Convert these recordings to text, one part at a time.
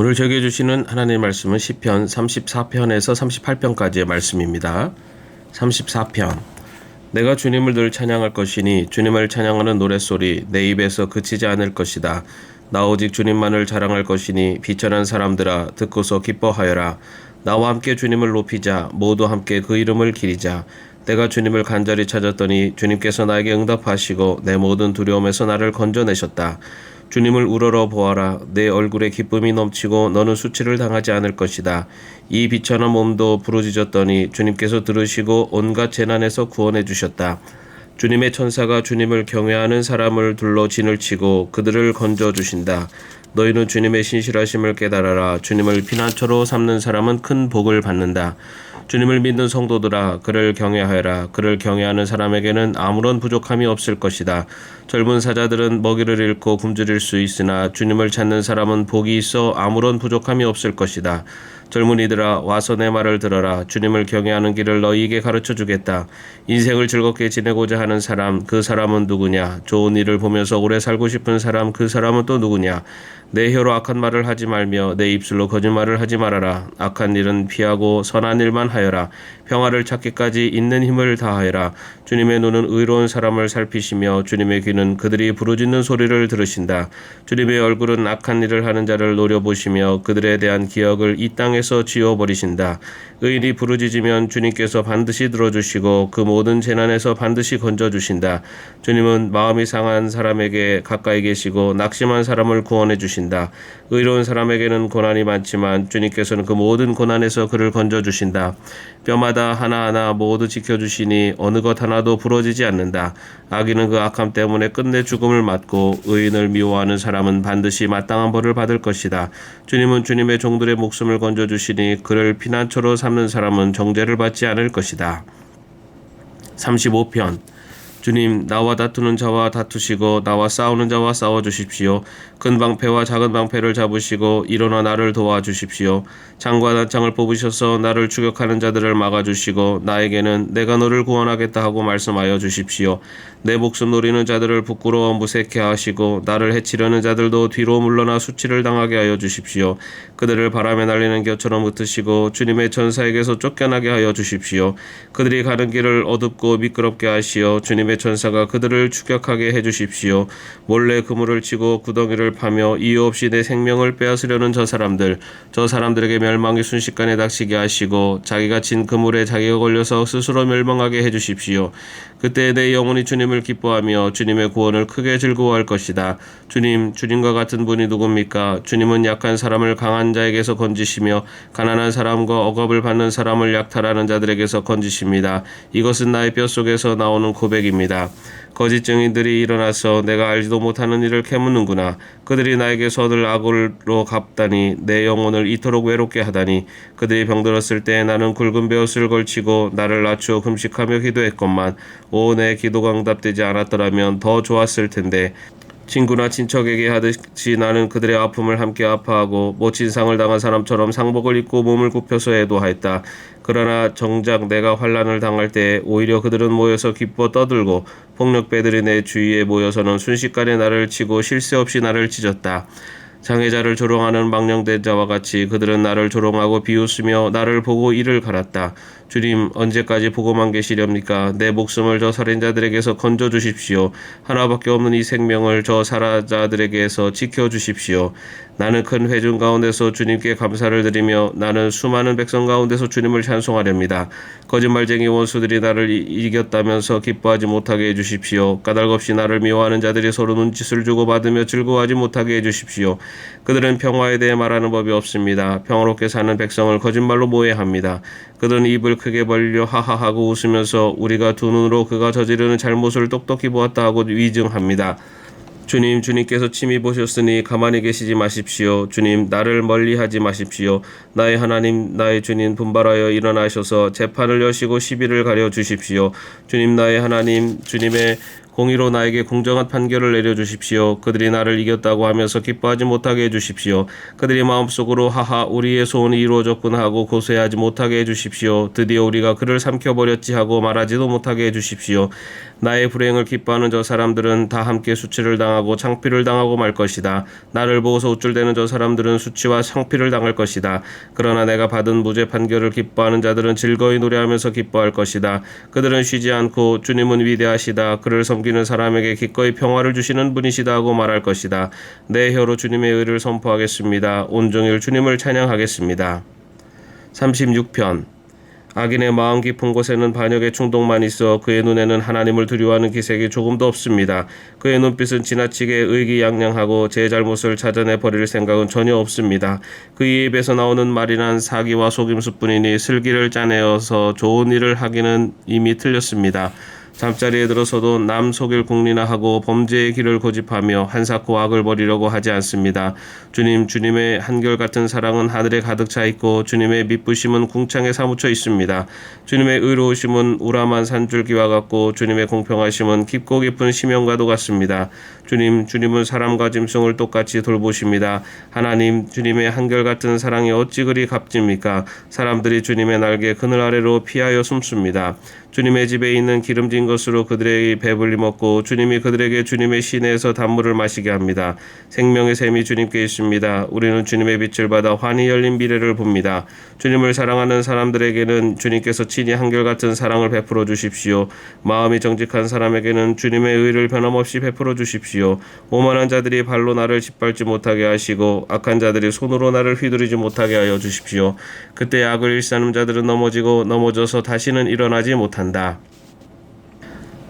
오늘 저에게 주시는 하나님의 말씀은 시편 34편에서 38편까지의 말씀입니다. 34편 내가 주님을 늘 찬양할 것이니 주님을 찬양하는 노랫소리 내 입에서 그치지 않을 것이다. 나 오직 주님만을 자랑할 것이니 비천한 사람들아 듣고서 기뻐하여라. 나와 함께 주님을 높이자 모두 함께 그 이름을 기리자. 내가 주님을 간절히 찾았더니 주님께서 나에게 응답하시고 내 모든 두려움에서 나를 건져내셨다. 주님을 우러러 보아라. 내 얼굴에 기쁨이 넘치고 너는 수치를 당하지 않을 것이다. 이 비천한 몸도 부르짖었더니 주님께서 들으시고 온갖 재난에서 구원해 주셨다. 주님의 천사가 주님을 경외하는 사람을 둘러 진을 치고 그들을 건져 주신다. 너희는 주님의 신실하심을 깨달아라. 주님을 피난처로 삼는 사람은 큰 복을 받는다. 주님을 믿는 성도들아 그를 경외하여라 그를 경외하는 사람에게는 아무런 부족함이 없을 것이다 젊은 사자들은 먹이를 잃고 굶주릴 수 있으나 주님을 찾는 사람은 복이 있어 아무런 부족함이 없을 것이다 젊은이들아 와서 내 말을 들어라. 주님을 경외하는 길을 너희에게 가르쳐 주겠다. 인생을 즐겁게 지내고자 하는 사람 그 사람은 누구냐? 좋은 일을 보면서 오래 살고 싶은 사람 그 사람은 또 누구냐? 내 혀로 악한 말을 하지 말며 내 입술로 거짓말을 하지 말아라. 악한 일은 피하고 선한 일만 하여라 평화를 찾기까지 있는 힘을 다하여라. 주님의 눈은 의로운 사람을 살피시며 주님의 귀는 그들이 부르짖는 소리를 들으신다. 주님의 얼굴은 악한 일을 하는 자를 노려보시며 그들에 대한 기억을 이 땅에서 지워버리신다. 의인이 부르짖으면 주님께서 반드시 들어주시고 그 모든 재난에서 반드시 건져주신다. 주님은 마음이 상한 사람에게 가까이 계시고 낙심한 사람을 구원해 주신다. 의로운 사람에게는 고난이 많지만 주님께서는 그 모든 고난에서 그를 건져 주신다. 뼈마다 하나하나 모두 지켜주시니 어느 것 하나도 부러지지 않는다. 악인은 그 악함 때문에 끝내 죽음을 맞고 의인을 미워하는 사람은 반드시 마땅한 벌을 받을 것이다. 주님은 주님의 종들의 목숨을 건져주시니 그를 피난처로 삼는 사람은 정죄를 받지 않을 것이다. 35편 주님 나와 다투는 자와 다투시고 나와 싸우는 자와 싸워 주십시오. 큰 방패와 작은 방패를 잡으시고 일어나 나를 도와 주십시오. 창과 단창을 뽑으셔서 나를 추격하는 자들을 막아 주시고 나에게는 내가 너를 구원하겠다 하고 말씀하여 주십시오. 내 목숨 노리는 자들을 부끄러워 무색해 하시고 나를 해치려는 자들도 뒤로 물러나 수치를 당하게 하여 주십시오. 그들을 바람에 날리는 겨처럼 흩으시고 주님의 천사에게서 쫓겨나게 하여 주십시오. 그들이 가는 길을 어둡고 미끄럽게 하시어 주님의 천사가 그들을 추격하게 해 주십시오. 몰래 그물을 치고 구덩이를 파며 이유 없이 내 생명을 빼앗으려는 저 사람들 저 사람들에게 멸망이 순식간에 닥치게 하시고 자기가 친 그물에 자기가 걸려서 스스로 멸망하게 해 주십시오. 그때 내 영혼이 주님을 기뻐하며 주님의 구원을 크게 즐거워할 것이다. 주님, 주님과 같은 분이 누굽니까? 주님은 약한 사람을 강한 자에게서 건지시며 가난한 사람과 억압을 받는 사람을 약탈하는 자들에게서 건지십니다. 이것은 나의 뼛속에서 나오는 고백입니다. 거짓 증인들이 일어나서 내가 알지도 못하는 일을 캐묻는구나. 그들이 나에게 서들 악으로 갚다니 내 영혼을 이토록 외롭게 하다니 그들이 병들었을 때 나는 굵은 베옷을 걸치고 나를 낮추어 금식하며 기도했건만 오 내 기도가 응답되지 않았더라면 더 좋았을 텐데 친구나 친척에게 하듯이 나는 그들의 아픔을 함께 아파하고 모친 상을 당한 사람처럼 상복을 입고 몸을 굽혀서 애도하였다. 그러나 정작 내가 환란을 당할 때 오히려 그들은 모여서 기뻐 떠들고 폭력배들이 내 주위에 모여서는 순식간에 나를 치고 쉴 새 없이 나를 찢었다. 장애자를 조롱하는 망령된 자와 같이 그들은 나를 조롱하고 비웃으며 나를 보고 이를 갈았다. 주님 언제까지 보고만 계시렵니까? 내 목숨을 저 살인자들에게서 건져 주십시오. 하나밖에 없는 이 생명을 저 살아자들에게서 지켜 주십시오. 나는 큰 회중 가운데서 주님께 감사를 드리며 나는 수많은 백성 가운데서 주님을 찬송하렵니다. 거짓말쟁이 원수들이 나를 이겼다면서 기뻐하지 못하게 해주십시오. 까닭없이 나를 미워하는 자들이 서로 눈짓을 주고 받으며 즐거워하지 못하게 해주십시오. 그들은 평화에 대해 말하는 법이 없습니다. 평화롭게 사는 백성을 거짓말로 모해합니다. 그들은 입을 크게 벌려 하하하고 웃으면서 우리가 두 눈으로 그가 저지르는 잘못을 똑똑히 보았다 하고 위증합니다. 주님, 주님께서 침이 보셨으니 가만히 계시지 마십시오. 주님, 나를 멀리 하지 마십시오. 나의 하나님, 나의 주님, 분발하여 일어나셔서 재판을 여시고 시비를 가려 주십시오. 주님, 나의 하나님, 주님의 공의로 나에게 공정한 판결을 내려주십시오. 그들이 나를 이겼다고 하면서 기뻐하지 못하게 해주십시오. 그들이 마음속으로 하하 우리의 소원이 이루어졌구나 하고 고소해하지 못하게 해주십시오. 드디어 우리가 그를 삼켜버렸지 하고 말하지도 못하게 해주십시오. 나의 불행을 기뻐하는 저 사람들은 다 함께 수치를 당하고 창피를 당하고 말 것이다. 나를 보고서 우쭐대는 저 사람들은 수치와 창피를 당할 것이다. 그러나 내가 받은 무죄 판결을 기뻐하는 자들은 즐거이 노래하면서 기뻐할 것이다. 그들은 쉬지 않고 주님은 위대하시다. 그를 섬기는 사람에게 기꺼이 평화를 주시는 분이시다 하고 말할 것이다. 내 혀로 주님의 의를 선포하겠습니다. 온종일 주님을 찬양하겠습니다. 36편 악인의 마음 깊은 곳에는 반역의 충동만 있어 그의 눈에는 하나님을 두려워하는 기색이 조금도 없습니다. 그의 눈빛은 지나치게 의기양양하고 제 잘못을 찾아내 버릴 생각은 전혀 없습니다. 그의 입에서 나오는 말이란 사기와 속임수뿐이니 슬기를 짜내어서 좋은 일을 하기는 이미 틀렸습니다. 잠자리에 들어서도 남 속일 궁리나 하고 범죄의 길을 고집하며 한사코 악을 벌이려고 하지 않습니다. 주님, 주님의 한결같은 사랑은 하늘에 가득 차 있고 주님의 미쁘심은 궁창에 사무쳐 있습니다. 주님의 의로우심은 우람한 산줄기와 같고 주님의 공평하심은 깊고 깊은 심연과도 같습니다. 주님, 주님은 사람과 짐승을 똑같이 돌보십니다. 하나님, 주님의 한결같은 사랑이 어찌 그리 값집니까? 사람들이 주님의 날개 그늘 아래로 피하여 숨습니다. 주님의 집에 있는 기름진 것으로 그들의 배불리 먹고 주님이 그들에게 주님의 시내에서 단물을 마시게 합니다. 생명의 샘이 주님께 있습니다. 우리는 주님의 빛을 받아 환히 열린 미래를 봅니다. 주님을 사랑하는 사람들에게는 주님께서 친히 한결같은 사랑을 베풀어 주십시오. 마음이 정직한 사람에게는 주님의 의를 변함없이 베풀어 주십시오. 오만한 자들이 발로 나를 짓밟지 못하게 하시고 악한 자들이 손으로 나를 휘두르지 못하게 하여 주십시오. 그때 악을 일삼는 자들은 넘어지고 넘어져서 다시는 일어나지 못 한다.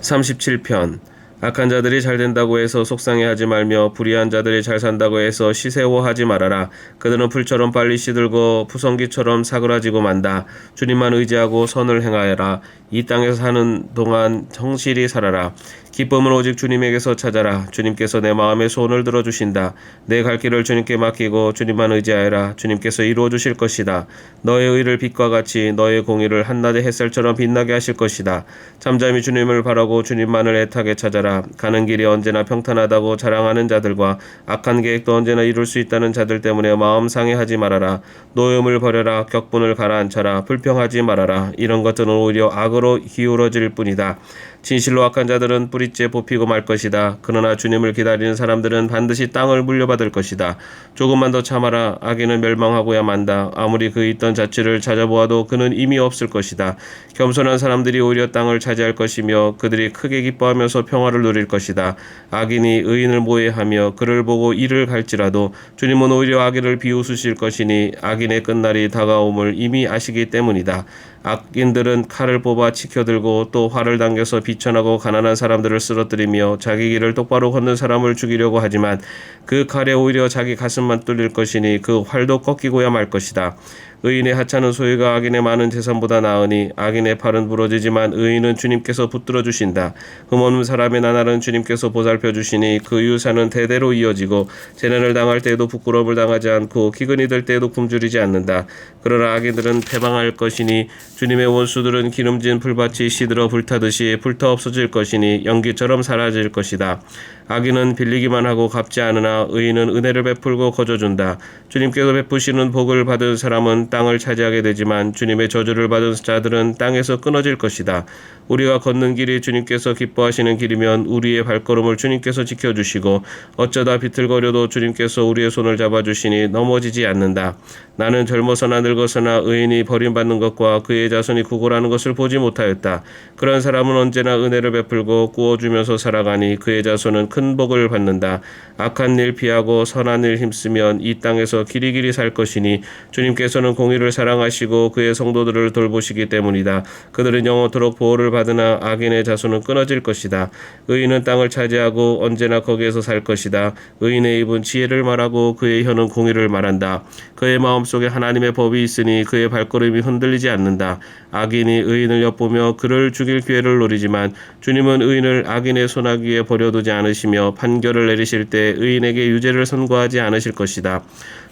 37편 악한 자들이 잘 된다고 해서 속상해하지 말며 불의한 자들이 잘 산다고 해서 시세워하지 말아라. 그들은 풀처럼 빨리 시들고 푸성기처럼 사그라지고 만다. 주님만 의지하고 선을 행하여라. 이 땅에서 사는 동안 성실히 살아라. 기쁨은 오직 주님에게서 찾아라. 주님께서 내 마음에 손을 들어 주신다. 내 갈 길을 주님께 맡기고 주님만 의지하여라. 주님께서 이루어 주실 것이다. 너의 의를 빛과 같이 너의 공의를 한낮의 햇살처럼 빛나게 하실 것이다. 잠잠히 주님을 바라고 주님만을 애타게 찾아라. 가는 길이 언제나 평탄하다고 자랑하는 자들과 악한 계획도 언제나 이룰 수 있다는 자들 때문에 마음 상해하지 말아라. 노염을 버려라. 격분을 가라앉혀라. 불평하지 말아라. 이런 것들은 오히려 악으로 기울어질 뿐이다. 진실로 악한 자들은 뿌리 째 뽑히고 말 것이다. 그러나 주님을 기다리는 사람들은 반드시 땅을 물려받을 것이다. 조금만 더 참아라. 악인은 멸망하고야 만다. 아무리 그 있던 자취를 찾아보아도 그는 이미 없을 것이다. 겸손한 사람들이 오히려 땅을 차지할 것이며 그들이 크게 기뻐하면서 평화를 누릴 것이다. 악인이 의인을 모해하며 그를 보고 이를 갈지라도 주님은 오히려 악인을 비웃으실 것이니 악인의 끝날이 다가옴을 이미 아시기 때문이다. 악인들은 칼을 뽑아 치켜들고 또 활을 당겨서 비천하고 가난한 사람들을 쓰러뜨리며 자기 길을 똑바로 걷는 사람을 죽이려고 하지만 그 칼에 오히려 자기 가슴만 뚫릴 것이니 그 활도 꺾이고야 말 것이다. 의인의 하찮은 소유가 악인의 많은 재산보다 나으니 악인의 팔은 부러지지만 의인은 주님께서 붙들어 주신다. 흠없는 사람의 나날은 주님께서 보살펴 주시니 그 유산은 대대로 이어지고 재난을 당할 때에도 부끄러움을 당하지 않고 기근이 될 때에도 굶주리지 않는다. 그러나 악인들은 패방할 것이니 주님의 원수들은 기름진 불밭이 시들어 불타듯이 불타 없어질 것이니 연기처럼 사라질 것이다. 악인은 빌리기만 하고 갚지 않으나 의인은 은혜를 베풀고 거저준다. 주님께서 베푸시는 복을 받은 사람은 땅을 차지하게 되지만 주님의 저주를 받은 자들은 땅에서 끊어질 것이다. 우리가 걷는 길이 주님께서 기뻐하시는 길이면 우리의 발걸음을 주님께서 지켜주시고 어쩌다 비틀거려도 주님께서 우리의 손을 잡아주시니 넘어지지 않는다. 나는 젊어서나 늙어서나 의인이 버림받는 것과 그의 자손이 구걸하는 것을 보지 못하였다. 그런 사람은 언제나 은혜를 베풀고 구워주면서 살아가니 그의 자손은 큰 복을 받는다. 악한 일 피하고 선한 일 힘쓰면 이 땅에서 길이길이 살 것이니 주님께서는 공의를 사랑하시고 그의 성도들을 돌보시기 때문이다. 그들은 영원토록 보호를 받으나 악인의 자손은 끊어질 것이다. 의인은 땅을 차지하고 언제나 거기에서 살 것이다. 의인의 입은 지혜를 말하고 그의 혀는 공의를 말한다. 그의 마음속에 하나님의 법이 있으니 그의 발걸음이 흔들리지 않는다. 악인이 의인을 엿보며 그를 죽일 기회를 노리지만 주님은 의인을 악인의 손아귀에 버려두지 않으시며 판결을 내리실 때 의인에게 유죄를 선고하지 않으실 것이다.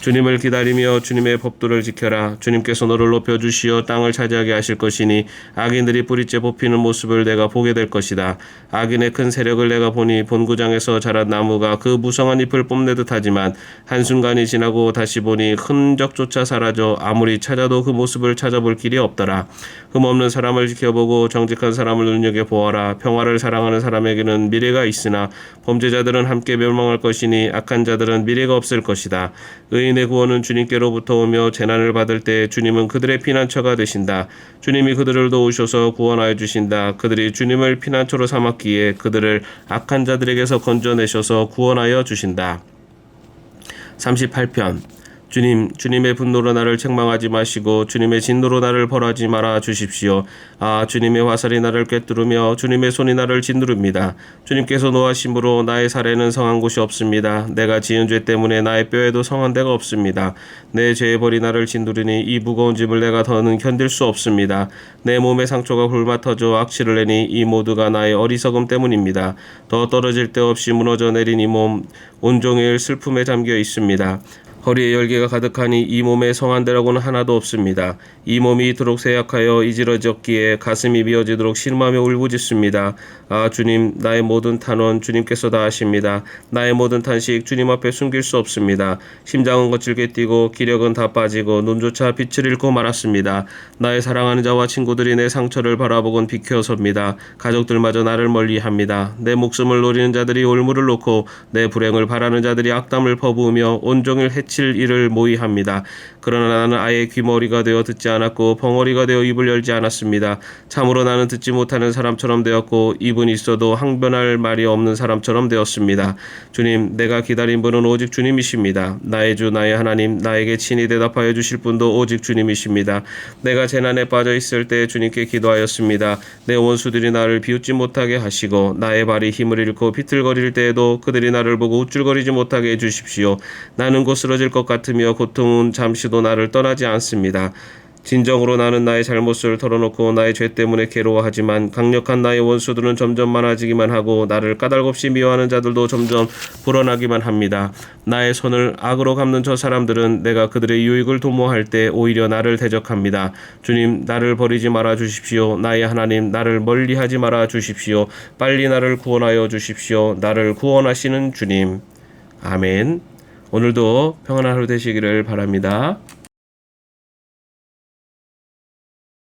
주님을 기다리며 주님의 법도를 지켜라. 주님께서 너를 높여 주시어 땅을 차지하게 하실 것이니 악인들이 뿌리째 뽑히는 모습을 내가 보게 될 것이다. 악인의 큰 세력을 내가 보니 본구장에서 자란 나무가 그 무성한 잎을 뽐내듯 하지만 한순간이 지나고 다시 보니 흔적조차 사라져 아무리 찾아도 그 모습을 찾아볼 길이 없더라. 흠없는 사람을 지켜보고 정직한 사람을 눈여겨보아라. 평화를 사랑하는 사람에게는 미래가 있으나 범죄자들은 함께 멸망할 것이니 악한 자들은 미래가 없을 것이다. 의 인의 구원은 주님께로부터 오며 재난을 받을 때 주님은 그들의 피난처가 되신다. 주님이 그들을 도우셔서 구원하여 주신다. 그들이 주님을 피난처로 삼았기에 그들을 악한 자들에게서 건져내셔서 구원하여 주신다. 38편 주님, 주님의 분노로 나를 책망하지 마시고 주님의 진노로 나를 벌하지 말아 주십시오. 아, 주님의 화살이 나를 꿰뚫으며 주님의 손이 나를 짓누릅니다. 주님께서 노하심으로 나의 살에는 성한 곳이 없습니다. 내가 지은 죄 때문에 나의 뼈에도 성한 데가 없습니다. 내 죄의 벌이 나를 짓누르니 이 무거운 짐을 내가 더는 견딜 수 없습니다. 내 몸의 상처가 굴마 터져 악취를 내니 이 모두가 나의 어리석음 때문입니다. 더 떨어질 데 없이 무너져 내린 이 몸 온종일 슬픔에 잠겨 있습니다. 허리에 열개가 가득하니 이 몸에 성한 데라고는 하나도 없습니다. 이 몸이 이토록 쇠약하여 이지러졌기에 가슴이 미어지도록 신음하며 울부짖습니다. 아 주님 나의 모든 탄원 주님께서 다 하십니다. 나의 모든 탄식 주님 앞에 숨길 수 없습니다. 심장은 거칠게 뛰고 기력은 다 빠지고 눈조차 빛을 잃고 말았습니다. 나의 사랑하는 자와 친구들이 내 상처를 바라보곤 비켜섭니다. 가족들마저 나를 멀리합니다. 내 목숨을 노리는 자들이 올무를 놓고 내 불행을 바라는 자들이 악담을 퍼부으며 온종일 해칠 일을 모의합니다. 그러나 나는 아예 귀머리가 되어 듣지 않았고 벙어리가 되어 입을 열지 않았습니다. 참으로 나는 듣지 못하는 사람처럼 되었고 입은 있어도 항변할 말이 없는 사람처럼 되었습니다. 주님, 내가 기다린 분은 오직 주님이십니다. 나의 주, 나의 하나님, 나에게 친히 대답하여 주실 분도 오직 주님이십니다. 내가 재난에 빠져 있을 때 주님께 기도하였습니다. 내 원수들이 나를 비웃지 못하게 하시고 나의 발이 힘을 잃고 비틀거릴 때에도 그들이 나를 보고 우쭐거리지 못하게 해주십시오. 나는 곧 쓰러질 것 같으며 고통은 잠시도 나를 떠나지 않습니다. 진정으로 나는 나의 잘못을 털어놓고 나의 죄 때문에 괴로워하지만 강력한 나의 원수들은 점점 많아지기만 하고 나를 까닭없이 미워하는 자들도 점점 불어나기만 합니다. 나의 손을 악으로 갚는 저 사람들은 내가 그들의 유익을 도모할 때 오히려 나를 대적합니다. 주님 나를 버리지 말아 주십시오. 나의 하나님 나를 멀리하지 말아 주십시오. 빨리 나를 구원하여 주십시오. 나를 구원하시는 주님. 아멘. 오늘도 평안한 하루 되시기를 바랍니다.